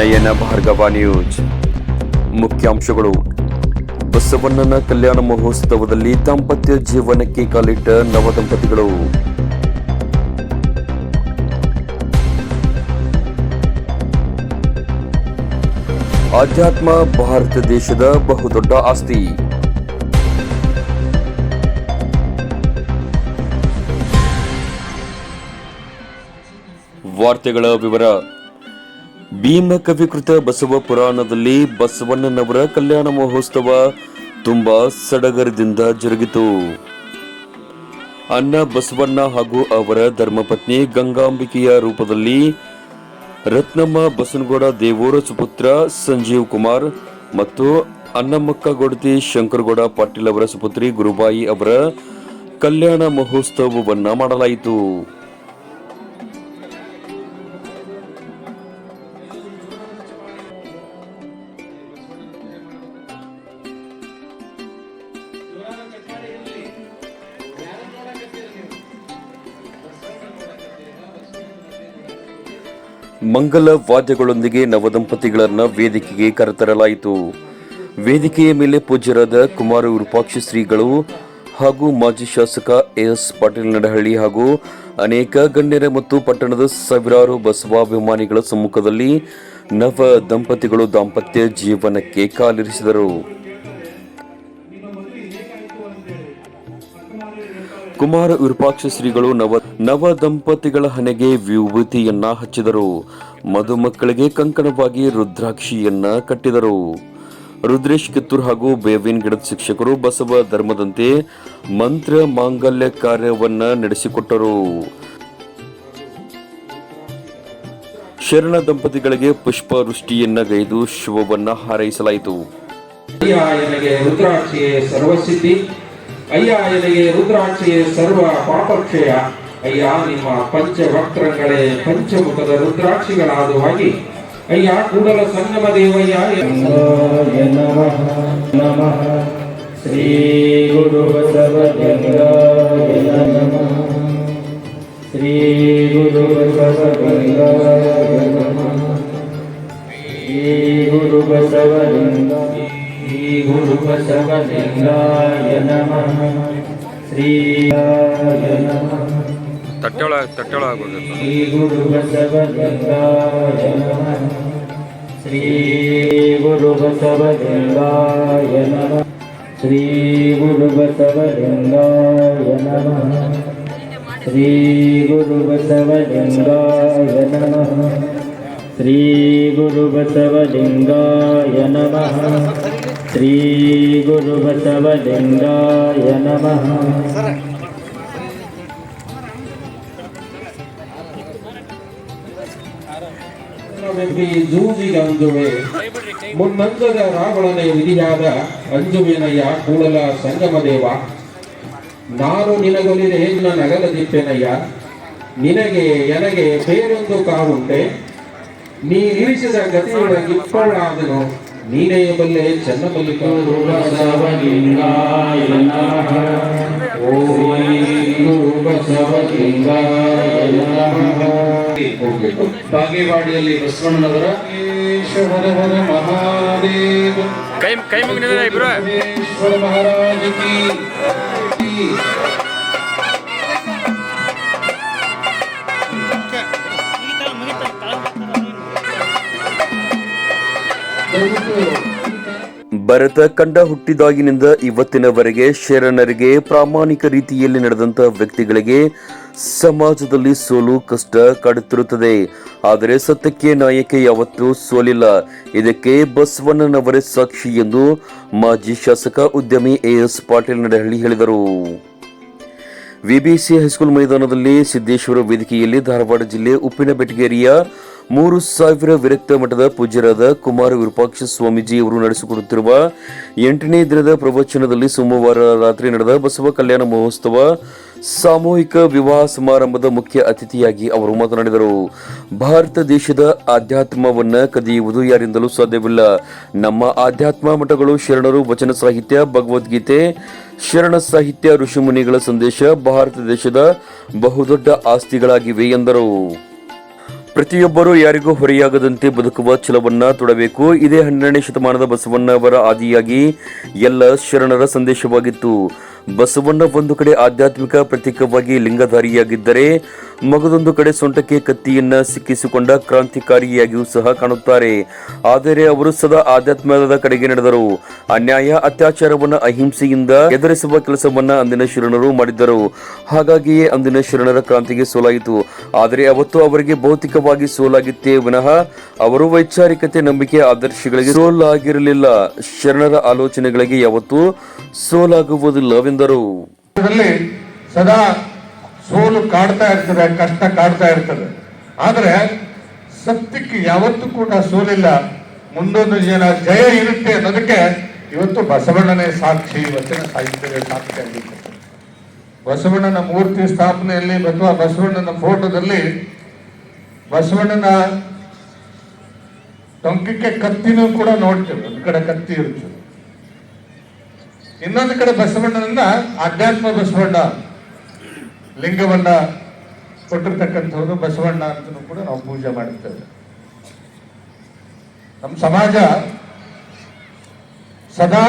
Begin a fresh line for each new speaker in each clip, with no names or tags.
ನಯನ Bhargava news ಮುಖ್ಯಾಂಶಗಳು. ಬಸವಣ್ಣನ ಕಲ್ಯಾಣ ಮಹೋತ್ಸವದಲ್ಲಿ ದಾಂಪತ್ಯ ಜೀವನಕ್ಕೆ ಕಾಲಿಟ್ಟ ನವದಂಪತಿಗಳು ಆಧ್ಯಾತ್ಮ ಭಾರತ ದೇಶದ ಬಹುದೊಡ್ಡ ಆಸ್ತಿ. ವಾರ್ತೆಗಳ ವಿವರ. ಭೀಮ ಕವಿಕೃತ ಬಸವ ಪುರಾಣದಲ್ಲಿ ಬಸವಣ್ಣನವರ ಕಲ್ಯಾಣ ಮಹೋತ್ಸವ ತುಂಬಾ ಸಡಗರದಿಂದ ಜರುಗಿತು. ಅನ್ನ ಬಸವಣ್ಣ ಹಾಗೂ ಅವರ ಧರ್ಮಪತ್ನಿ ಗಂಗಾಂಬಿಕೆಯ ರೂಪದಲ್ಲಿ ರತ್ನಮ್ಮ ಬಸನಗೌಡ ದೇವೂರ ಸುಪುತ್ರ ಸಂಜೀವ್ ಕುಮಾರ್ ಮತ್ತು ಅಣ್ಣಮ್ಮಕ್ಕ ಗೊಡತಿ ಶಂಕರಗೌಡ ಪಾಟೀಲ್ ಅವರ ಸುಪುತ್ರಿ ಗುರುಬಾಯಿ ಅವರ ಕಲ್ಯಾಣ ಮಹೋತ್ಸವವನ್ನು ಮಾಡಲಾಯಿತು. ಮಂಗಲ ವಾದ್ಯಗಳೊಂದಿಗೆ ನವದಂಪತಿಗಳನ್ನ ವೇದಿಕೆಗೆ ಕರೆತರಲಾಯಿತು. ವೇದಿಕೆಯ ಮೇಲೆ ಪೂಜ್ಯರಾದ ಕುಮಾರ ವಿರೂಪಾಕ್ಷ ಶ್ರೀಗಳು ಹಾಗೂ ಮಾಜಿ ಶಾಸಕ ಎಸ್ ಪಾಟೀಲ್ ನಡಹಳ್ಳಿ ಹಾಗೂ ಅನೇಕ ಗಣ್ಯರ ಮತ್ತು ಪಟ್ಟಣದ ಸಾವಿರಾರು ಬಸವಾಭಿಮಾನಿಗಳ ಸಮ್ಮುಖದಲ್ಲಿ ನವ ದಂಪತಿಗಳು ದಾಂಪತ್ಯ ಜೀವನಕ್ಕೆ ಕಾಲಿರಿಸಿದರು. ಕುಮಾರ ವಿರೂಪಾಕ್ಷ ಶ್ರೀಗಳು ನವ ನವ ದಂಪತಿಗಳ ಹಣೆಗೆ ವಿಭೂತಿಯನ್ನ ಹಚ್ಚಿದರು. ಮಧುಮಕ್ಕಳಿಗೆ ಕಂಕಣವಾಗಿ ರುದ್ರಾಕ್ಷಿಯನ್ನ ಕಟ್ಟಿದರು. ರುದ್ರೇಶ್ ಕಿತ್ತೂರ್ ಹಾಗೂ ಬೇವಿನ್ ಗಿಡದ ಶಿಕ್ಷಕರು ಬಸವ ಧರ್ಮದಂತೆ ಮಂತ್ರ ಮಾಂಗಲ್ಯ ಕಾರ್ಯವನ್ನ ನಡೆಸಿಕೊಟ್ಟರು. ಶರಣ ದಂಪತಿಗಳಿಗೆ ಪುಷ್ಪ ವೃಷ್ಟಿಯನ್ನ ಗೈದು ಶುಭವನ್ನ ಹಾರೈಸಲಾಯಿತು.
ಸರ್ವಸಿದ್ಧಿ. ಅಯ್ಯ ಎನಗೆ ರುದ್ರಾಕ್ಷಿಯೇ ಸರ್ವ ಪಾಪಕ್ಷಯ. ಅಯ್ಯ, ನಿಮ್ಮ ಪಂಚವಕ್ರಗಳೇ ಪಂಚಮುಖದ ರುದ್ರಾಕ್ಷಿಗಳಾದುವಾಗಿ ಅಯ್ಯ, ಕೂಡಲ ಸಂಗಮ ದೇವಯ್ಯ.
ನಮಃ ನಮಃ. ಶ್ರೀ ಗುರು ನಮಃ. ಶ್ರೀ ಗುರು ಶ್ರೀ ಗುರು ಬಸವಲಿಂಗಾಯ ಶ್ರೀ ಗುರು ಬಸವಲಿಂಗಾಯ ನಮಃ. ಶ್ರೀಯಾಯ ನಮಃ.
ತಟ್ಟೆಳ ತಟ್ಟೆಳ ಆಗೋದು
ಶ್ರೀ ಗುರು ಬಸವಲಿಂಗಾಯ ನಮಃ. ಶ್ರೀ ಗುರು ಬಸವಲಿಂಗಾಯ ನಮಃ. ಶ್ರೀ ಗುರು ಬಸವಲಿಂಗಾಯ ನಮಃ. ಶ್ರೀ ಗುರು ಬಸವಲಿಂಗಾಯ ನಮಃ. ಶ್ರೀ ಗುರು ಗುರು ಬಸವಲಿಂಗಾಯ ನಮಃ
ಜೂಜಿಗಂದುವೆ ಮುನ್ನಂದದ ರಾವಣನೆ ವಿಧಿಯಾದ ಅಂಜುವಿನಯ್ಯ ಕೂಡಲ ಸಂಗಮದೇವ. ನಾನು ನಿನಗೊಲಿದೆ ನನ್ನ ನಗಲದಿಪ್ಪೆನಯ್ಯ ನಿನಗೆ ಎನಗೆ ಬೇರೊಂದು ಕಾರುಂಟೆ. ನೀರಿಳಿಸಿದ ಗತಿಯೊಳಗಿಪ್ಪಳ್ಳಾದನು ನೀನೇ ಬಲ್ಲೆ ಚೆನ್ನಮಲ್ಲಿಕ
ಬಸವಲಿಂಗಾಯ ನಮಃ ಓಂ ಗುರು ಬಸವಲಿಂಗಾಯ ನಮಃ
ಹೋಗ್ಬೇಕು
ಬಾಗೇವಾಡಿಯಲ್ಲಿ ಬಸವಣ್ಣನವರ
ಹರ ಹರ ಮಹಾದೇವ
ಕೈ ಕೈ ಮುಗಿದ ಇಬ್ರು.
ಮಹಾರಾಜ
ಭರತ ಕಂಡ ಹುಟ್ಟಿದಾಗಿನಿಂದ ಇವತ್ತಿನವರೆಗೆ ಶರಣರಿಗೆ ಪ್ರಾಮಾಣಿಕ ರೀತಿಯಲ್ಲಿ ನಡೆದಂತಹ ವ್ಯಕ್ತಿಗಳಿಗೆ ಸಮಾಜದಲ್ಲಿ ಸೋಲು ಕಷ್ಟ ಕಾಡುತ್ತಿರುತ್ತದೆ. ಆದರೆ ಸತ್ಯಕ್ಕೆ ನಾಯಕ ಯಾವತ್ತೂ ಸೋಲಿಲ್ಲ. ಇದಕ್ಕೆ ಬಸವಣ್ಣನವರೇ ಸಾಕ್ಷಿ ಎಂದು ಮಾಜಿ ಶಾಸಕ ಉದ್ಯಮಿ ಎಎಸ್ ಪಾಟೀಲ್ ನಡಹಳ್ಳಿ ಹೇಳಿದರು. ವಿಬಿಸಿ ಹೈಸ್ಕೂಲ್ ಮೈದಾನದಲ್ಲಿ ಸಿದ್ದೇಶ್ವರ ವೇದಿಕೆಯಲ್ಲಿ ಧಾರವಾಡ ಜಿಲ್ಲೆ ಉಪ್ಪಿನ ಬೆಟಗೇರಿಯ ಮೂರು ಸಾವಿರ ವಿರಕ್ತ ಮಠದ ಪೂಜ್ಯರಾದ ಕುಮಾರ ವಿರೂಪಾಕ್ಷ ಸ್ವಾಮೀಜಿ ಅವರು ನಡೆಸಿಕೊಡುತ್ತಿರುವ ಎಂಟನೇ ದಿನದ ಪ್ರವಚನದಲ್ಲಿ ಸೋಮವಾರ ರಾತ್ರಿ ನಡೆದ ಬಸವ ಕಲ್ಯಾಣ ಮಹೋತ್ಸವ, ಸಾಮೂಹಿಕ ವಿವಾಹ ಸಮಾರಂಭದ ಮುಖ್ಯ ಅತಿಥಿಯಾಗಿ ಅವರು ಮಾತನಾಡಿದರು. ಭಾರತ ದೇಶದ ಆಧ್ಯಾತ್ಮವನ್ನು ಕದಿಯುವುದು ಯಾರಿಂದಲೂ ಸಾಧ್ಯವಿಲ್ಲ. ನಮ್ಮ ಆಧ್ಯಾತ್ಮ ಮಠಗಳು ಶರಣರು ವಚನ ಸಾಹಿತ್ಯ, ಭಗವದ್ಗೀತೆ, ಶರಣ ಸಾಹಿತ್ಯ ಋಷಿಮುನಿಗಳ ಸಂದೇಶ ಭಾರತ ದೇಶದ ಬಹುದೊಡ್ಡ ಆಸ್ತಿಗಳಾಗಿವೆ ಎಂದರು. ಪ್ರತಿಯೊಬ್ಬರೂ ಯಾರಿಗೂ ಹೊರೆಯಾಗದಂತೆ ಬದುಕುವ ಛಲವನ್ನ ತೊಡಬೇಕು. ಇದೇ ಹನ್ನೆರಡನೇ ಶತಮಾನದ ಬಸವಣ್ಣವರ ಆದಿಯಾಗಿ ಎಲ್ಲ ಶರಣರ ಸಂದೇಶವಾಗಿತ್ತು. ಬಸವಣ್ಣ ಒಂದು ಕಡೆ ಆಧ್ಯಾತ್ಮಿಕ ಪ್ರತೀಕವಾಗಿ ಲಿಂಗಧಾರಿಯಾಗಿದ್ದರೆ ಮಗದೊಂದು ಕಡೆ ಸೊಂಟಕ್ಕೆ ಕತ್ತಿಯನ್ನ ಸಿಕ್ಕಿಸಿಕೊಂಡ ಕ್ರಾಂತಿಕಾರಿಯಾಗಿಯೂ ಸಹ ಕಾಣುತ್ತಾರೆ. ಆದರೆ ಅವರು ಸದಾ ಆಧ್ಯಾತ್ಮದ ಕಡೆಗೆ ನಡೆದರು. ಅನ್ಯಾಯ, ಅತ್ಯಾಚಾರವನ್ನು ಅಹಿಂಸೆಯಿಂದ ಎದುರಿಸುವ ಕೆಲಸವನ್ನ ಅಂದಿನ ಶರಣರು ಮಾಡಿದ್ದರು. ಹಾಗಾಗಿಯೇ ಅಂದಿನ ಶರಣರ ಕ್ರಾಂತಿಗೆ ಸೋಲಾಯಿತು. ಆದರೆ ಅವತ್ತು ಅವರಿಗೆ ಭೌತಿಕವಾಗಿ ಸೋಲಾಗಿತ್ತೇ ವಿನಃ ಅವರು ವೈಚಾರಿಕತೆ, ನಂಬಿಕೆ, ಆದರ್ಶಗಳಿಗೆ ಸೋಲಾಗಿರಲಿಲ್ಲ. ಶರಣರ ಆಲೋಚನೆಗಳಿಗೆ ಯಾವತ್ತೂ ಸೋಲಾಗುವುದಿಲ್ಲವೆಂದರು.
ಸದಾ ಸೋಲು ಕಾಡ್ತಾ ಇರ್ತದೆ, ಕಷ್ಟ ಕಾಡ್ತಾ ಇರ್ತದೆ. ಆದರೆ ಸತ್ಯಕ್ಕೆ ಯಾವತ್ತೂ ಕೂಡ ಸೋಲಿಲ್ಲ. ಮುಂದೊಂದು ಜನ ಜಯ ಇರುತ್ತೆ ಅನ್ನೋದಕ್ಕೆ ಇವತ್ತು ಬಸವಣ್ಣನೇ ಸಾಕ್ಷಿ ವಚನ ಸಾಹಿತ್ಯವೇ ಸಾಕ್ಷಿ ಆಗಿತ್ತು. ಬಸವಣ್ಣನ ಮೂರ್ತಿ ಸ್ಥಾಪನೆಯಲ್ಲಿ ಅಥವಾ ಬಸವಣ್ಣನ ಫೋಟೋದಲ್ಲಿ ಬಸವಣ್ಣನ ಟೊಂಕಕ್ಕೆ ಕತ್ತಿನೂ ಕೂಡ ನೋಡ್ತೇವೆ. ಒಂದು ಕಡೆ ಕತ್ತಿ ಇರುತ್ತೆ ಇನ್ನೊಂದು ಕಡೆ ಬಸವಣ್ಣನನ್ನ ಆಧ್ಯಾತ್ಮ ಬಸವಣ್ಣ ಲಿಂಗವನ್ನ ಕೊಟ್ಟಿರ್ತಕ್ಕಂಥವ್ರು ಬಸವಣ್ಣ ಅಂತಲೂ ಕೂಡ ನಾವು ಪೂಜೆ ಮಾಡುತ್ತೇವೆ ನಮ್ಮ ಸಮಾಜ ಸದಾ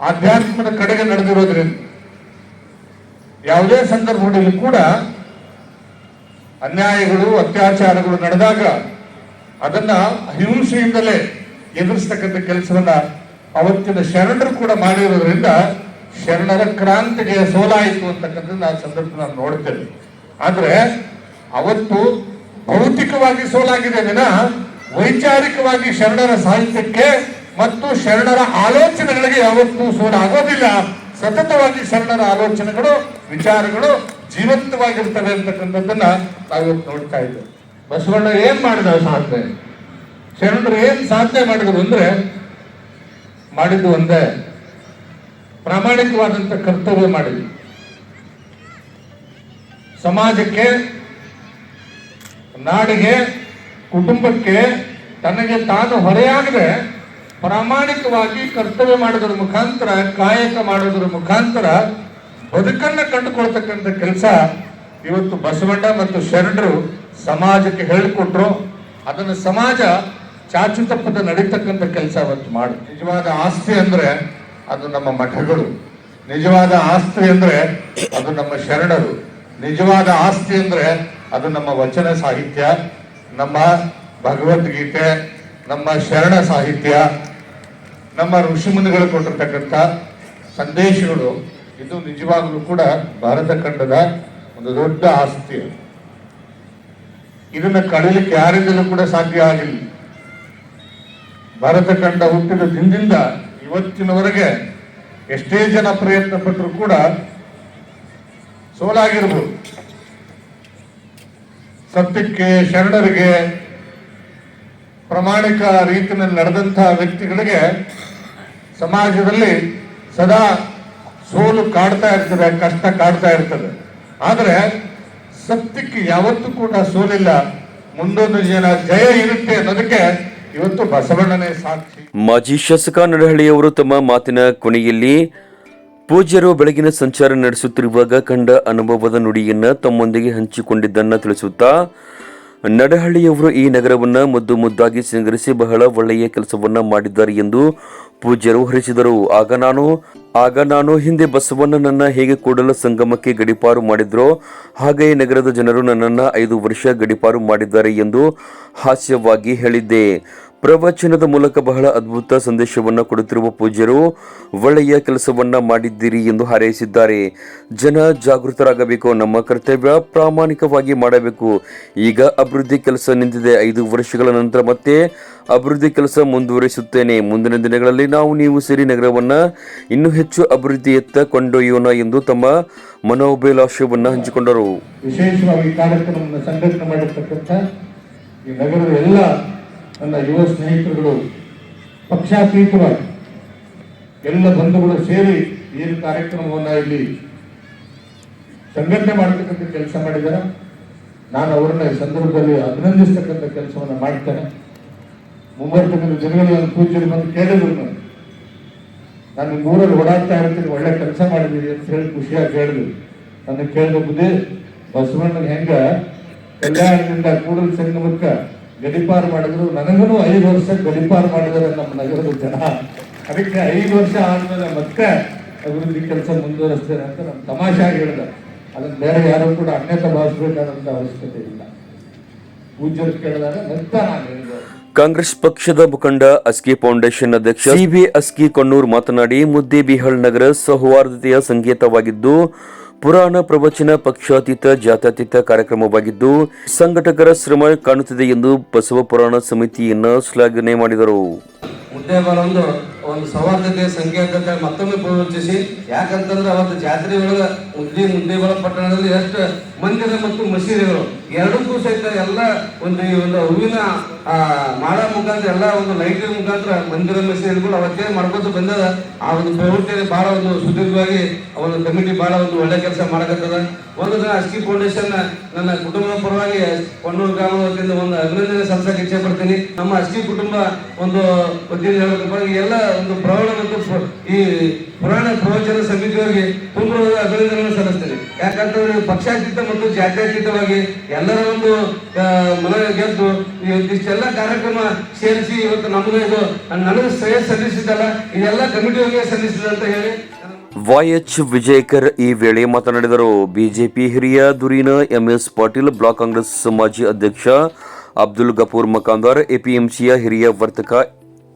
ಆಧ್ಯಾತ್ಮದ ಕಡೆಗೆ ನಡೆದಿರೋದ್ರಿಂದ ಯಾವುದೇ ಸಂದರ್ಭದಲ್ಲಿ ಕೂಡ ಅನ್ಯಾಯಗಳು, ಅತ್ಯಾಚಾರಗಳು ನಡೆದಾಗ ಅದನ್ನ ಅಹಿಂಸೆಯಿಂದಲೇ ಎದುರಿಸ್ತಕ್ಕಂಥ ಕೆಲಸವನ್ನ ಅವತ್ತಿನ ಶರಣರು ಕೂಡ ಮಾಡಿರೋದ್ರಿಂದ ಶರಣರ ಕ್ರಾಂತಿಗೆ ಸೋಲಾಯಿತು ಅಂತಕ್ಕಂಥದ್ದು ಆ ಸಂದರ್ಭ ನಾನು ನೋಡ್ತೇನೆ. ಆದ್ರೆ ಅವತ್ತು ಭೌತಿಕವಾಗಿ ಸೋಲಾಗಿದೆ ದಿನ, ವೈಚಾರಿಕವಾಗಿ ಶರಣರ ಸಾಹಿತ್ಯಕ್ಕೆ ಮತ್ತು ಶರಣರ ಆಲೋಚನೆಗಳಿಗೆ ಯಾವತ್ತೂ ಸೋಲಾಗೋದಿಲ್ಲ. ಸತತವಾಗಿ ಶರಣರ ಆಲೋಚನೆಗಳು, ವಿಚಾರಗಳು ಜೀವಂತವಾಗಿರ್ತವೆ ಅಂತಕ್ಕಂಥದ್ದನ್ನ ನಾವಿವತ್ತು ನೋಡ್ತಾ ಇದ್ದೇವೆ. ಬಸವಣ್ಣ ಏನ್ ಮಾಡಿದ ಸಾಧನೆ? ಶರಣರು ಏನ್ ಸಾಧನೆ ಮಾಡಿದ್ರು ಅಂದ್ರೆ, ಮಾಡಿದ್ದು ಒಂದೇ. ಪ್ರಾಮಾಣಿಕವಾದಂತ ಕರ್ತವ್ಯ ಮಾಡಿದ್ವಿ. ಸಮಾಜಕ್ಕೆ, ನಾಡಿಗೆ, ಕುಟುಂಬಕ್ಕೆ ತನಗೆ ತಾನು ಹೊರೆಯಾಗದೆ ಪ್ರಾಮಾಣಿಕವಾಗಿ ಕರ್ತವ್ಯ ಮಾಡೋದ್ರ ಮುಖಾಂತರ, ಕಾಯಕ ಮಾಡೋದ್ರ ಮುಖಾಂತರ ಬದುಕನ್ನ ಕಂಡುಕೊಳ್ತಕ್ಕಂಥ ಕೆಲಸ ಇವತ್ತು ಬಸವಣ್ಣ ಮತ್ತು ಶರಣರು ಸಮಾಜಕ್ಕೆ ಹೇಳಿಕೊಟ್ರು. ಅದನ್ನು ಸಮಾಜ ಚಾಚು ತಪ್ಪದ ನಡೀತಕ್ಕಂಥ ಕೆಲಸ ಅವತ್ತು ಮಾಡು. ನಿಜವಾದ ಆಸ್ತಿ ಅಂದ್ರೆ ಅದು ನಮ್ಮ ಮಠಗಳು. ನಿಜವಾದ ಆಸ್ತಿ ಅಂದ್ರೆ ಅದು ನಮ್ಮ ಶರಣರು. ನಿಜವಾದ ಆಸ್ತಿ ಅಂದ್ರೆ ಅದು ನಮ್ಮ ವಚನ ಸಾಹಿತ್ಯ, ನಮ್ಮ ಭಗವದ್ಗೀತೆ, ನಮ್ಮ ಶರಣ ಸಾಹಿತ್ಯ, ನಮ್ಮ ಋಷಿಮುನಿಗಳು ಕೊಟ್ಟಿರ್ತಕ್ಕಂಥ ಸಂದೇಶಗಳು, ಇದು ನಿಜವಾಗಲೂ ಕೂಡ ಭಾರತ ಖಂಡದ ಒಂದು ದೊಡ್ಡ ಆಸ್ತಿ. ಇದನ್ನು ಕಳೀಲಿಕ್ಕೆ ಯಾರಿಂದಲೂ ಕೂಡ ಸಾಧ್ಯ ಆಗಿಲ್ಲ. ಭಾರತ ಖಂಡ ಹುಟ್ಟಿದ ದಿನದಿಂದ ಇವತ್ತಿನವರೆಗೆ ಎಷ್ಟೇ ಜನ ಪ್ರಯತ್ನ ಪಟ್ಟರು ಕೂಡ ಸೋಲಾಗಿರ್ಬೋದು. ಸತ್ಯಕ್ಕೆ ಶರಣರಿಗೆ, ಪ್ರಾಮಾಣಿಕ ರೀತಿಯಲ್ಲಿ ನಡೆದಂತಹ ವ್ಯಕ್ತಿಗಳಿಗೆ ಸಮಾಜದಲ್ಲಿ ಸದಾ ಸೋಲು ಕಾಡ್ತಾ ಇರ್ತದೆ, ಕಷ್ಟ ಕಾಡ್ತಾ ಇರ್ತದೆ. ಆದರೆ ಸತ್ಯಕ್ಕೆ ಯಾವತ್ತೂ ಕೂಡ ಸೋಲಿಲ್ಲ. ಮುಂದೊಂದು ಜನ ಜಯ ಇರುತ್ತೆ ಅನ್ನೋದಕ್ಕೆ ಇವತ್ತು ಬಸವಣ್ಣನೇ ಸಾಕ್ಷಿ.
ಮಾಜಿ ಶಾಸಕ ನಡಹಳ್ಳಿಯವರು ತಮ್ಮ ಮಾತಿನ ಕೊನೆಯಲ್ಲಿ, ಪೂಜ್ಯರು ಬೆಳಗಿನ ಸಂಚಾರ ನಡೆಸುತ್ತಿರುವಾಗ ಕಂಡ ಅನುಭವದ ನುಡಿಯನ್ನ ತಮ್ಮೊಂದಿಗೆ ಹಂಚಿಕೊಂಡಿದ್ದನ್ನ ತಿಳಿಸುತ್ತಾ, ನಡಹಳ್ಳಿಯವರು ಈ ನಗರವನ್ನು ಮುದ್ದು ಮುದ್ದಾಗಿ ಸಿಂಗರಿಸಿ ಬಹಳ ಒಳ್ಳೆಯ ಕೆಲಸವನ್ನ ಮಾಡಿದ್ದಾರೆ ಎಂದು ಪೂಜ್ಯರು ಹರಿಸಿದರು. ಆಗ ನಾನು ಆಗ ನಾನು ಹಿಂದೆ ಬಸವಣ್ಣನನ್ನ ಹೇಗೆ ಕೂಡಲ ಸಂಗಮಕ್ಕೆ ಗಡಿಪಾರು ಮಾಡಿದ್ರೋ, ಹಾಗೆಯೇ ನಗರದ ಜನರು ನನ್ನನ್ನು ಐದು ವರ್ಷ ಗಡಿಪಾರು ಮಾಡಿದ್ದಾರೆ ಎಂದು ಹಾಸ್ಯವಾಗಿ ಹೇಳಿದ್ದೆ. ಪ್ರವಚನದ ಮೂಲಕ ಬಹಳ ಅದ್ಭುತ ಸಂದೇಶವನ್ನ ಕೊಡುತ್ತಿರುವ ಪೂಜ್ಯರು, ಒಳ್ಳೆಯ ಕೆಲಸವನ್ನ ಮಾಡಿದ್ದೀರಿ ಎಂದು ಹಾರೈಸಿದ್ದಾರೆ. ಜನ ಜಾಗೃತರಾಗಬೇಕು, ನಮ್ಮ ಕರ್ತವ್ಯ ಪ್ರಾಮಾಣಿಕವಾಗಿ ಮಾಡಬೇಕು. ಈಗ ಅಭಿವೃದ್ಧಿ ಕೆಲಸ ನಿಂತಿದೆ. ಐದು ವರ್ಷಗಳ ನಂತರ ಮತ್ತೆ ಅಭಿವೃದ್ಧಿ ಕೆಲಸ ಮುಂದುವರಿಸುತ್ತೇನೆ. ಮುಂದಿನ ದಿನಗಳಲ್ಲಿ ನಾವು ನೀವು ಸೇರಿ ನಗರವನ್ನ ಇನ್ನೂ ಹೆಚ್ಚು ಅಭಿವೃದ್ಧಿಯತ್ತ ಕೊಂಡೊಯ್ಯೋಣ ಎಂದು ತಮ್ಮ ಮನೋಭಿಲಾಷವನ್ನ ಹಂಚಿಕೊಂಡರು.
ವಿಶೇಷವಾಗಿ ಕಾರ್ಯಕ್ರಮವನ್ನು ಸಂಘಟನೆ ಮಾಡಿರ್ತಕ್ಕಂಥ ಈ ನಗರದ ಎಲ್ಲ ನನ್ನ ಯುವ ಸ್ನೇಹಿತರುಗಳು, ಪಕ್ಷಾತೀತವಾಗಿ ಎಲ್ಲ ಬಂಧುಗಳು ಸೇರಿ ಏನು ಕಾರ್ಯಕ್ರಮವನ್ನ ಇಲ್ಲಿ ಸಂಘಟನೆ ಮಾಡತಕ್ಕಂಥ ಕೆಲಸ ಮಾಡಿದ್ದಾರೆ. ನಾನು ಅವರನ್ನ ಈ ಸಂದರ್ಭದಲ್ಲಿ ಅಭಿನಂದಿಸ್ತಕ್ಕಂಥ ಕೆಲಸವನ್ನು ಮಾಡ್ತೇನೆ. ಮುಂಬರ್ತಕ್ಕಂಥ ಜನಗಳು ಪೂಜೆಗೆ ಬಂದು ಕೇಳಿದ್ರು ನಾನು ನಾನು ಊರಲ್ಲಿ ಓಡಾಡ್ತಾ ಇರ್ತೀನಿ, ಒಳ್ಳೆ ಕೆಲಸ ಮಾಡಿದ್ದೀನಿ ಅಂತ ಹೇಳಿ ಖುಷಿಯಾಗಿ ಹೇಳಿದ್ರು. ನನ್ನ ಕೇಳಿದ ಬುದ್ಧಿ, ಬಸವಣ್ಣನ ಹೆಂಗ ಕಲ್ಯಾಣದಿಂದ ಕೂಡಲ ಸಂಗಮಕ್ಕ ಗಡಿಪಾರು ಮಾಡಿದ್ರು. ನನಗೂ ಐದು ವರ್ಷ ಗಡಿಪಾರು ಮಾಡಿದರೆ ನಮ್ಮ ನಗರದ ಜನ. ಅದಕ್ಕೆ ಐದು ವರ್ಷ ಆದ್ಮೇಲೆ ಮತ್ತೆ ಅಭಿವೃದ್ಧಿ ಕೆಲಸ ಮುಂದುವರಿಸ್ತೇನೆ ಅಂತ ತಮಾಷೆ ತಮಾಷೆಯಾಗಿ ಹೇಳಿದೆ. ಅದನ್ನ ಬೇರೆ ಯಾರು ಕೂಡ ಅನ್ಯತ ಭಾವಿಸ್ಬೇಕಾದಂತ ಅವಶ್ಯಕತೆ ಇಲ್ಲ. ಪೂಜ್ಯರು ಕೇಳಿದಾಗ ನಂತರ ನಾನು ಹೇಳಿದೆ.
ಕಾಂಗ್ರೆಸ್ ಪಕ್ಷದ ಮುಖಂಡ ಅಸ್ಕಿ ಫೌಂಡೇಶನ್ ಅಧ್ಯಕ್ಷ ಸಿಬಿ ಅಸ್ಕಿ ಕೊಣ್ಣೂರ್ ಮಾತನಾಡಿ ಮುದ್ದೇಬಿಹಾಳ್ ನಗರ ಸೌಹಾರ್ದತೆಯ ಸಂಕೇತವಾಗಿದ್ದು ಪುರಾಣ ಪ್ರವಚನ ಪಕ್ಷಾತೀತ ಜಾತ್ಯತೀತ ಕಾರ್ಯಕ್ರಮವಾಗಿದ್ದು ಸಂಘಟಕರ ಶ್ರಮ ಕಾಣುತ್ತಿದೆ ಎಂದು ಬಸವ ಪುರಾಣ ಸಮಿತಿಯನ್ನು ಶ್ಲಾಘನೆ ಮಾಡಿದರು.
ಒಂದು ಸೌಹಾರ್ದತೆ ಸಂಕೇತಕ್ಕೆ ಮತ್ತೊಮ್ಮೆ ಪುನರುಚ್ಚರಿಸಿ. ಯಾಕಂತಂದ್ರೆ ಅವತ್ತು ಜಾತ್ರೆ ಒಳಗೆ ಮುದ್ದಿ ಮುದ್ದೇಬಲ ಪಟ್ಟಣದಲ್ಲಿ ಎಷ್ಟು ಮಂದಿರ ಮತ್ತು ಮಸೀದಿಗಳು. ಎರಡಕ್ಕೂ ಸಹಿತ ಎಲ್ಲ ಒಂದು ಈ ಒಂದು ಹೂವಿನ ಮಾಡ ಮುಖಾಂತರ, ಎಲ್ಲ ಒಂದು ಲೈಟಿನ ಮುಖಾಂತರ ಮಂದಿರ, ಮಸೀದಿಗಳು ಅವತ್ತೇನು ಮಾಡ್ಕೊತ ಬಂದದ, ಆ ಒಂದು ಪ್ರವೃತ್ತಿಯಲ್ಲಿ ಬಹಳ ಒಂದು ಸುದೀರ್ಘವಾಗಿ ಒಂದು ಕಮಿಟಿ ಬಹಳ ಒಂದು ಒಳ್ಳೆ ಕೆಲಸ ಮಾಡಕತ್ತದ. ಒಂದು ದಿನ ಅಸ್ಕಿ ಫೌಂಡೇಶನ್ ನನ್ನ ಕುಟುಂಬದ ಪರವಾಗಿ ಕೊಣ್ಣೂರು ಗ್ರಾಮದ ವತಿಯಿಂದ ಒಂದು ಅಭಿನಂದನೆ ಸಲ್ಲಿಸಕ್ಕೆ ಇಚ್ಛೆ ಪಡ್ತೀನಿ. ನಮ್ಮ ಅಸ್ಕಿ ಕುಟುಂಬ ಒಂದು ವತಿಯಿಂದ ಹೇಳಬೇಕು ಎಲ್ಲ ಒಂದು ಪ್ರೌಢ ಮತ್ತು ಈ ಪುರಾಣ ಪ್ರವಚನ ಸಮಿತಿಯವರಿಗೆ ತುಂಬ ಅಭಿನಂದನೆ ಸಲ್ಲಿಸ್ತೇನೆ. ಯಾಕಂತಂದ್ರೆ ಪಕ್ಷಾತೀತ ಮತ್ತು ಜಾತ್ಯತೀತವಾಗಿ ಎಲ್ಲರ ಒಂದು ಮನ ಗೆದ್ದು ಇಷ್ಟೆಲ್ಲ ಕಾರ್ಯಕ್ರಮ ಸೇರಿಸಿ ಇವತ್ತು ನಮಗೆ ಇದು ನನಗೆ ಶ್ರೇಯ ಸಲ್ಲಿಸಿದ್ದಲ್ಲ, ಇದೆಲ್ಲ ಕಮಿಟಿಯವರಿಗೆ ಸಲ್ಲಿಸಿದೆ ಅಂತ ಹೇಳಿ.
ವೈಎಚ್ ವಿಜಯಕರ್ ಈ ವೇಳೆ ಮಾತನಾಡಿದರು. ಬಿಜೆಪಿ ಹಿರಿಯ ಧುರೀಣ ಎಂಎಸ್ ಪಾಟೀಲ್, ಬ್ಲಾಕ್ ಕಾಂಗ್ರೆಸ್ ಮಾಜಿ ಅಧ್ಯಕ್ಷ ಅಬ್ದುಲ್ ಗಫೂರ್ ಮಕಾಂದಾರ್, ಎಪಿಎಂಸಿಯ ಹಿರಿಯ ವರ್ತಕ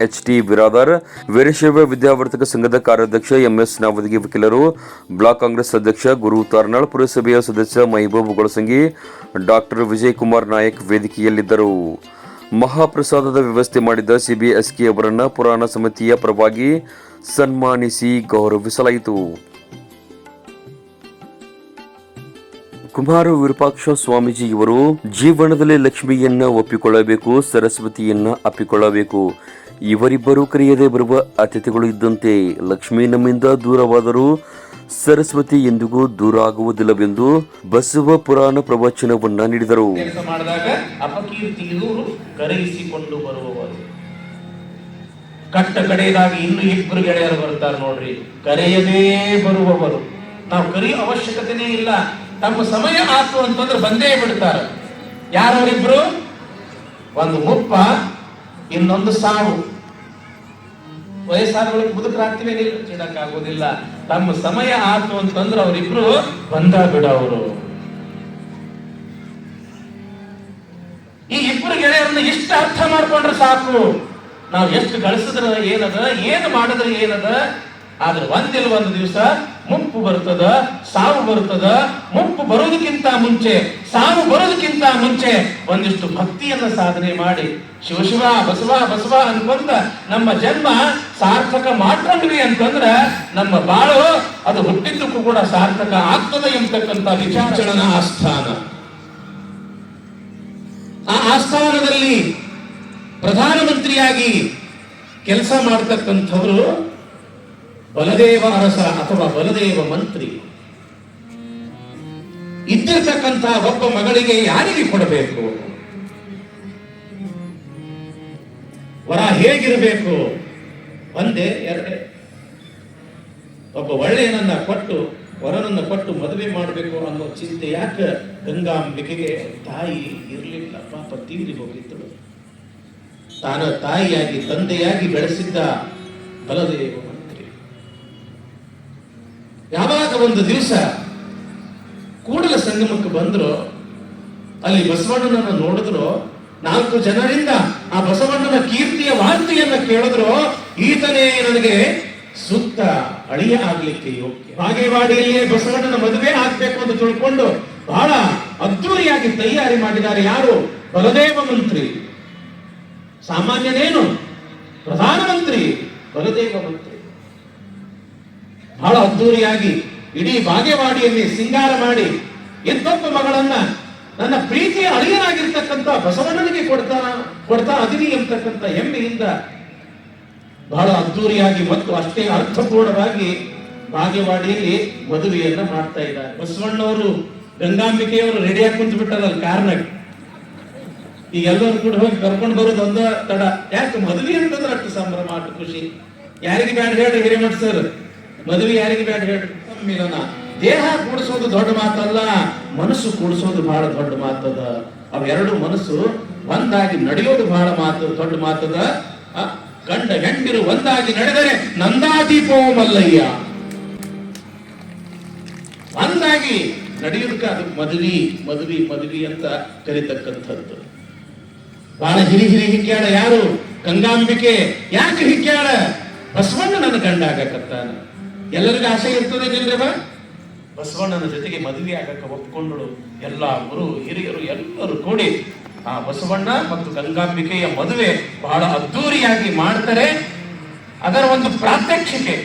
ಎಚ್ ಟಿ ಬಿರಾದಾರ್, ವೀರಶೈವ ವಿದ್ಯಾವರ್ತಕ ಸಂಘದ ಕಾರ್ಯಾಧ್ಯಕ್ಷ ಎಂಎಸ್ ನಾವದಗಿ ವಕೀಲರು, ಬ್ಲಾಕ್ ಕಾಂಗ್ರೆಸ್ ಅಧ್ಯಕ್ಷ ಗುರು ತಾರ್ನಾಳ್, ಪುರಸಭೆಯ ಸದಸ್ಯ ಮಹಬೂಬ್ ಗೊಳಸಂಗಿ, ಡಾಕ್ಟರ್ ವಿಜಯ್ ಕುಮಾರ್ ನಾಯಕ್ ವೇದಿಕೆಯಲ್ಲಿದ್ದರು. ಮಹಾಪ್ರಸಾದದ ವ್ಯವಸ್ಥೆ ಮಾಡಿದ ಸಿಬಿಎಸ್ಕೆ ಅವರನ್ನು ಪುರಾಣ ಸಮಿತಿಯ ಪರವಾಗಿ ಸನ್ಮಾನಿಸಿ ಗೌರವಿಸಲಾಯಿತು. ಕುಮಾರ ವಿರೂಪಾಕ್ಷ ಸ್ವಾಮೀಜಿ ಇವರು ಜೀವನದಲ್ಲಿ ಲಕ್ಷ್ಮಿಯನ್ನ ಒಪ್ಪಿಕೊಳ್ಳಬೇಕು, ಸರಸ್ವತಿಯನ್ನ ಅಪ್ಪಿಕೊಳ್ಳಬೇಕು. ಇವರಿಬ್ಬರು ಕರೆಯದೆ ಬರುವ ಅತಿಥಿಗಳು ಇದ್ದಂತೆ ಲಕ್ಷ್ಮೀ ನಮ್ಮಿಂದ ದೂರವಾದರೂ ಸರಸ್ವತಿ ಎಂದಿಗೂ ದೂರ ಆಗುವುದಿಲ್ಲವೆಂದು ಬಸವ ಪುರಾಣ ಪ್ರವಚನವನ್ನ ನೀಡಿದರು.
ಕರೆಯಿಸಿಕೊಂಡು ಬರುವವರು. ಕಟ್ಟ ಕಡೆಯದಾಗಿ ಇನ್ನು ಇಬ್ಬರು ಗೆಳೆಯರು ಬರ್ತಾರೆ ನೋಡ್ರಿ. ಕರೆಯದೇ ಬರುವವರು. ನಾವು ಕರೆಯೋ ಅವಶ್ಯಕತೆನೇ ಇಲ್ಲ. ತಮ್ಮ ಸಮಯ ಆತು ಅಂತಂದ್ರೆ ಬಂದೇ ಬಿಡ್ತಾರೆ. ಯಾರವರಿಬ್ರು? ಒಂದು ಮುಪ್ಪ ಇನ್ನೊಂದು ಸಾವು. ವಯಸ್ಸಾದವಳಿಗೆ ಮುದುಕರಾಗ್ತೀವಿ ಆಗೋದಿಲ್ಲ ತಮ್ಮ ಸಮಯ ಆತು ಅಂತಂದ್ರೆ ಅವರಿಬ್ರು ಬಂದ ಬಿಡವರು ಈ ಇಬ್ಬರು ಗೆಳೆಯರನ್ನ ಇಷ್ಟು ಅರ್ಥ ಮಾಡ್ಕೊಂಡ್ರೆ ಸಾಕು? ನಾವು ಎಷ್ಟು ಗಳಿಸಿದ್ರ ಏನದ, ಏನು ಮಾಡಿದ್ರೆ ಏನದ? ಆದ್ರೆ ಒಂದಿಲ್ಲ ಒಂದು ದಿವಸ ಮುಪ್ಪು ಬರ್ತದ ಸಾವು ಬರ್ತದ ಮುಪ್ಪು ಬರೋದಕ್ಕಿಂತ ಮುಂಚೆ, ಸಾವು ಬರೋದಕ್ಕಿಂತ ಮುಂಚೆ ಒಂದಿಷ್ಟು ಭಕ್ತಿಯನ್ನ ಸಾಧನೆ ಮಾಡಿ ಶಿವಶಿವ ಬಸವ ಬಸವ ಅನ್ಕೊಂತ ನಮ್ಮ ಜನ್ಮ ಸಾರ್ಥಕ ಮಾಡ್ಕೊಂಡ್ವಿ ಅಂತಂದ್ರ ನಮ್ಮ ಬಾಳು ಅದು ಹುಟ್ಟಿದ್ದಕ್ಕೂ ಕೂಡ ಸಾರ್ಥಕ ಆಗ್ತದೆ ಎಂಬತಕ್ಕಂತ ವಿಚಾರಣನ ಆಸ್ಥಾನ. ಆ ಆಸ್ಥಾನದಲ್ಲಿ ಪ್ರಧಾನಮಂತ್ರಿಯಾಗಿ ಕೆಲಸ ಮಾಡ್ತಕ್ಕಂಥವರು ಬಲದೇವ ಅರಸ ಅಥವಾ ಬಲದೇವ ಮಂತ್ರಿ. ಇದ್ದಿರ್ತಕ್ಕಂತಹ ಒಬ್ಬ ಮಗಳಿಗೆ ಯಾರಿಗೆ ಕೊಡಬೇಕು? ವರ ಹೇಗಿರಬೇಕು? ಒಂದೇ ಎರಡೇ. ಒಬ್ಬ ಒಳ್ಳೆಯನನ್ನ ಕೊಟ್ಟು, ವರನನ್ನು ಕೊಟ್ಟು ಮದುವೆ ಮಾಡಬೇಕು ಅನ್ನೋ ಚಿಂತೆ ಯಾಕೆ ಗಂಗಾಂಬಿಕೆಗೆ? ತಾಯಿ ಇರಲಿಲ್ಲ ಪಾಪ ತೀರಿ ಹೋಗಿದ್ದಳು. ತಾನು ತಾಯಿಯಾಗಿ, ತಂದೆಯಾಗಿ ಬೆಳೆಸಿದ್ದ ಬಲದೇವ ಯಾವಾಗ ಒಂದು ದಿವಸ ಕೂಡಲ ಸಂಗಮಕ್ಕೆ ಬಂದ್ರು, ಅಲ್ಲಿ ಬಸವಣ್ಣನನ್ನು ನೋಡಿದ್ರು, ನಾಲ್ಕು ಜನರಿಂದ ಆ ಬಸವಣ್ಣನ ಕೀರ್ತಿಯ ವಾರ್ತೆಯನ್ನ ಕೇಳಿದ್ರು, ಈತನೇ ನನಗೆ ಸುತ್ತ ಅಳಿಯ ಆಗ್ಲಿಕ್ಕೆ ಯೋಗ್ಯ. ಬಾಗೇವಾಡಿಯಲ್ಲಿಯೇ ಬಸವಣ್ಣನ ಮದುವೆ ಆಗ್ಬೇಕು ಅಂತ ತಿಳ್ಕೊಂಡು ಬಹಳ ಅದ್ದೂರಿಯಾಗಿ ತಯಾರಿ ಮಾಡಿದ್ದಾರೆ ಯಾರು? ಬಲದೇವ ಮಂತ್ರಿ. ಸಾಮಾನ್ಯನೇನು? ಪ್ರಧಾನಮಂತ್ರಿ ಬಲದೇವ ಮಂತ್ರಿ. ಬಹಳ ಅದ್ದೂರಿಯಾಗಿ ಇಡೀ ಬಾಗೇವಾಡಿಯಲ್ಲಿ ಸಿಂಗಾರ ಮಾಡಿ ಎಂತೊಬ್ಬ ಮಗಳನ್ನ ನನ್ನ ಪ್ರೀತಿಯ ಅಳಿಯನಾಗಿರ್ತಕ್ಕಂಥ ಬಸವಣ್ಣನಿಗೆ ಕೊಡ್ತಾ ಕೊಡ್ತಾ ಅದಿರಿ ಎಂಬತಕ್ಕಂಥ ಹೆಮ್ಮೆಯಿಂದ ಬಹಳ ಅದ್ದೂರಿಯಾಗಿ ಮತ್ತು ಅಷ್ಟೇ ಅರ್ಥಪೂರ್ಣವಾಗಿ ಬಾಗೇವಾಡಿಯಲ್ಲಿ ಮದುವೆಯನ್ನ ಮಾಡ್ತಾ ಇದ್ದಾರೆ. ಬಸವಣ್ಣವರು ಗಂಗಾಂಬಿಕೆಯವರು ರೆಡಿಯಾಗಿ ಕುಂತು ಬಿಟ್ಟದಲ್ಲ ಕಾರಣಕ್ಕೆ ಈಗ ಎಲ್ಲರೂ ಕೂಡ ಹೋಗಿ ಕರ್ಕೊಂಡು ಬರೋದು ಒಂದ ತಡ. ಯಾಕೆ ಮದುವೆ ಅಂತಂದ್ರೆ ಅಷ್ಟು ಸಂಭ್ರಮ, ಅಷ್ಟು ಖುಷಿ. ಯಾರಿಗೆ ಬ್ಯಾಡ ಹೇಳ್ರಿ ಹಿರೇಮಠ ಸರ್ ಮದುವೆ ಯಾರಿಗೆ ಬೇಡ ಹೇಳಿ ದೇಹ ಕೂಡಿಸೋದು ದೊಡ್ಡ ಮಾತಲ್ಲ, ಮನಸ್ಸು ಕೂಡಿಸೋದು ಬಹಳ ದೊಡ್ಡ ಮಾತದ. ಅವೆರಡು ಮನಸ್ಸು ಒಂದಾಗಿ ನಡೆಯೋದು ಬಹಳ ಮಾತು, ದೊಡ್ಡ ಮಾತದ. ಗಂಡ ಹೆಂಡಿರು ಒಂದಾಗಿ ನಡೆದರೆ ನಂದಾದೀಪೋ ಮಲ್ಲಯ್ಯ ಒಂದಾಗಿ ನಡೆಯೋದಕ್ಕೆ ಅದು ಮದುವೆ ಮದುವೆ ಮದುವೆ ಅಂತ ಕರೀತಕ್ಕಂಥದ್ದು. ಬಹಳ ಹಿರಿ ಹಿರಿ ಹಿಕ್ಕ್ಯಾಳ ಯಾರು? ಗಂಗಾಂಬಿಕೆ. ಯಾಕೆ ಹಿಕ್ಕ್ಯಾಳ ಬಸವಣ್ಣ ನನ್ನ ಗಂಡ ಆಗಕತ್ತಾನ. ಎಲ್ಲರಿಗೂ ಆಸೆ ಇರ್ತದೆ ಜನರವ ಬಸವಣ್ಣನ ಜೊತೆಗೆ ಮದುವೆ ಆಗಕ್ಕೆ ಒಪ್ಕೊಂಡಳು ಎಲ್ಲ ಗುರು ಹಿರಿಯರು ಎಲ್ಲರೂ ಕೂಡಿ. ಆ ಬಸವಣ್ಣ ಮತ್ತು ಗಂಗಾಂಬಿಕೆಯ ಮದುವೆ ಬಹಳ ಅದ್ದೂರಿಯಾಗಿ ಮಾಡ್ತಾರೆ. ಅದರ ಒಂದು ಪ್ರಾತ್ಯಕ್ಷಿಕೆ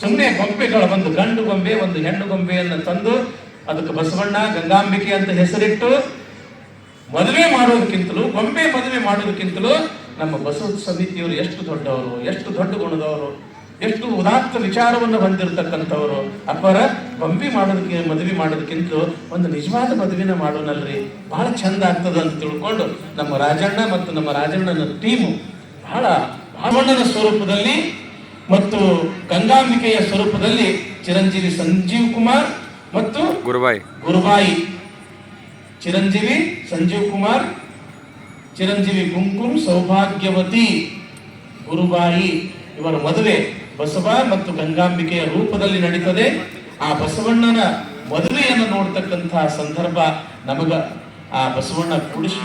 ಸುಮ್ಮನೆ ಗೊಂಬೆಗಳ ಒಂದು ಗಂಡು ಗೊಂಬೆ ಒಂದು ಹೆಣ್ಣು ಗೊಂಬೆಯನ್ನು ತಂದು ಅದಕ್ಕೆ ಬಸವಣ್ಣ, ಗಂಗಾಂಬಿಕೆ ಅಂತ ಹೆಸರಿಟ್ಟು ಮದುವೆ ಮಾಡೋದಕ್ಕಿಂತಲೂ ಗೊಂಬೆ ಮದುವೆ ಮಾಡೋದಕ್ಕಿಂತಲೂ ನಮ್ಮ ಬಸವ ಸಮಿತಿಯವರು ಎಷ್ಟು ದೊಡ್ಡವರು, ಎಷ್ಟು ದೊಡ್ಡ ಗುಣದವರು. ಎಷ್ಟು ಉದಾತ್ತ ವಿಚಾರವನ್ನು ಹೊಂದಿರತಕ್ಕಂಥವರು. ಅಪರ ಬಂಬಿ ಮಾಡೋದಕ್ಕೆ ಮದುವೆ ಮಾಡೋದಕ್ಕಿಂತ ಒಂದು ನಿಜವಾದ ಮದುವೆನ ಮಾಡೋನಲ್ರಿ. ಬಹಳ ಚಂದ ಆಗ್ತದೆ ಅಂತ ತಿಳ್ಕೊಂಡು ನಮ್ಮ ರಾಜಣ್ಣ ಮತ್ತು ನಮ್ಮ ರಾಜಣ್ಣನ ಟೀಮು ಬಹಳ ರಾಮಣ್ಣನ ಸ್ವರೂಪದಲ್ಲಿ ಮತ್ತು ಗಂಗಾಂಬಿಕೆಯ ಸ್ವರೂಪದಲ್ಲಿ ಚಿರಂಜೀವಿ ಸಂಜೀವ್ ಕುಮಾರ್ ಮತ್ತು
ಗುರುಬಾಯಿ.
ಗುರುಬಾಯಿ. ಚಿರಂಜೀವಿ ಸಂಜೀವ್ ಕುಮಾರ್ ಚಿರಂಜೀವಿ ಕುಂಕುಮ್ ಸೌಭಾಗ್ಯವತಿ ಗುರುಬಾಯಿ. ಇವರ ಮದುವೆ. ಬಸವ ಮತ್ತು ಗಂಗಾಂಬಿಕೆಯ ರೂಪದಲ್ಲಿ ನಡೀತದೆ. ಆ ಬಸವಣ್ಣನ ಮದುವೆಯನ್ನು ನೋಡ್ತಕ್ಕಂತಹ ಸಂದರ್ಭ ನಮಗ ಆ ಬಸವಣ್ಣ ಕುಡಿಸಿ